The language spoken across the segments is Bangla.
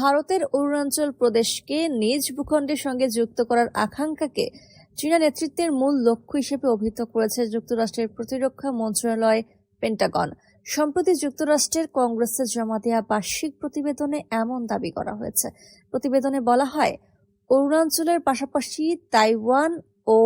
ভারতের অরুণাচল প্রদেশকে নিজ ভূখণ্ডের সঙ্গে যুক্ত করার আকাঙ্ক্ষাকে চীনা নেতৃত্বের মূল লক্ষ্য হিসেবে অভিহিত করেছে যুক্তরাষ্ট্রের প্রতিরক্ষা মন্ত্রণালয় পেন্টাগন। সম্প্রতি যুক্তরাষ্ট্রের কংগ্রেসে জমা দেওয়া বার্ষিক প্রতিবেদনে এমন দাবি করা হয়েছে। প্রতিবেদনে বলা হয়, অরুণাচলের পাশাপাশি তাইওয়ান ও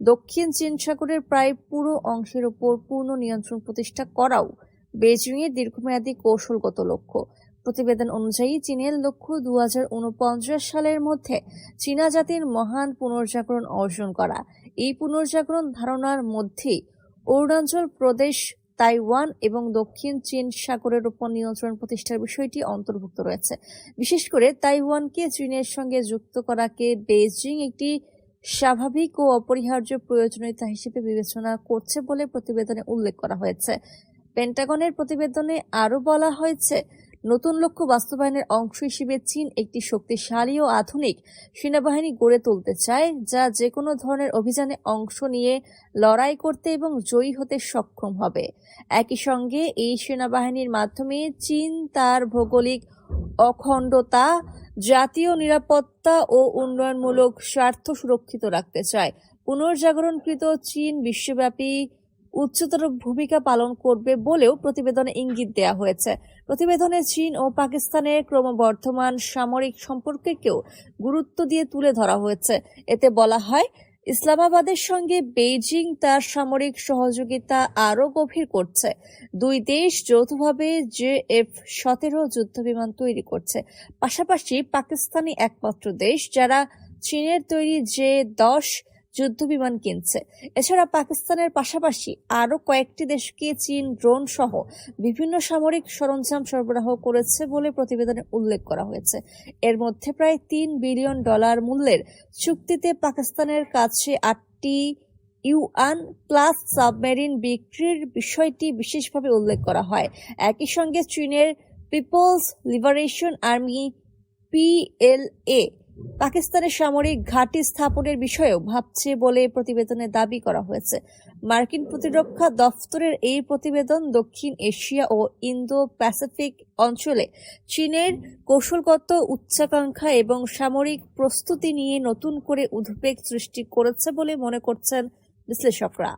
দক্ষিণ চীন সাগরের প্রায় পুরো অংশের উপর পূর্ণ নিয়ন্ত্রণ প্রতিষ্ঠা করাও বেজিং এর দীর্ঘমেয়াদী কৌশলগত লক্ষ্য। প্রতিবেদন অনুযায়ী চীনের লক্ষ্য দুহাজার উনপঞ্চাশ সালের মধ্যে চীনা জাতির মহান পুনর্জাগরণ অর্জন করা। এই পুনর্জাগরণ ধারণার মধ্যেই অরুণাচল প্রদেশ, তাইওয়ান এবং দক্ষিণ চীন সাগরের উপর নিয়ন্ত্রণ প্রতিষ্ঠার বিষয়টি অন্তর্ভুক্ত রয়েছে। বিশেষ করে তাইওয়ানকে চীনের সঙ্গে যুক্ত করাকে বেইজিং একটি স্বাভাবিক ও অপরিহার্য প্রয়োজনীয়তা হিসেবে বিবেচনা করছে বলে প্রতিবেদনে উল্লেখ করা হয়েছে। পেন্টাগনের প্রতিবেদনে আরও বলা হয়েছে নতুন লক্ষ্য বাস্তবায়নের অংশ হিসেবে চীন একটি শক্তিশালী ও আধুনিক সেনাবাহিনী গড়ে তুলতে চায়, যা যে কোনো ধরনের অভিযানে অংশ নিয়ে লড়াই করতে এবং জয়ী হতে সক্ষম হবে। একই সঙ্গে এই সেনাবাহিনীর মাধ্যমে চীন তার ভৌগোলিক অখণ্ডতা, জাতীয় নিরাপত্তা ও উন্নয়নমূলক স্বার্থ সুরক্ষিত রাখতে চায়। পুনর্জাগরণকৃত চীন বিশ্বব্যাপী উচ্চতর ভূমিকা পালন করবে বলেও প্রতিবেদনে ইঙ্গিত দেওয়া হয়েছে। প্রতিবেদনে চীন ও পাকিস্তানের ক্রমবর্ধমান সামরিক সম্পর্ককেও গুরুত্ব দিয়ে তুলে ধরা হয়েছে। এতে বলা হয়, ইসলামাবাদের সঙ্গে বেইজিং তার সামরিক সহযোগিতা আরও গভীর করছে। দুই দেশ যৌথভাবে জে এফ সতেরো যুদ্ধবিমান তৈরি করছে। পাশাপাশি পাকিস্তানি একমাত্র দেশ যারা চীনের তৈরি জে দশ যুদ্ধবিমান কিনছে। এছাড়া পাকিস্তানের পাশাপাশি আরও কয়েকটি দেশকে চীন, ড্রোন সহ বিভিন্ন সামরিক সরঞ্জাম সরবরাহ করেছে বলে প্রতিবেদনে উল্লেখ করা হয়েছে। এর মধ্যে প্রায় তিন বিলিয়ন ডলার মূল্যের চুক্তিতে পাকিস্তানের কাছে আটটি ইউআন প্লাস সাবমেরিন বিক্রির বিষয়টি বিশেষভাবে উল্লেখ করা হয়। একই সঙ্গে চীনের পিপলস লিবারেশন আর্মি পিএলএ পাকিস্তানের সামরিক ঘাঁটি স্থাপনের বিষয়েও ভাবছে বলে প্রতিবেদনে দাবি করা হয়েছে। মার্কিন প্রতিরক্ষা দফতরের এই প্রতিবেদন দক্ষিণ এশিয়া ও ইন্দো প্যাসিফিক অঞ্চলে চীনের কৌশলগত উচ্চাকাঙ্ক্ষা এবং সামরিক প্রস্তুতি নিয়ে নতুন করে উদ্বেগ সৃষ্টি করেছে বলে মনে করছেন বিশ্লেষকরা।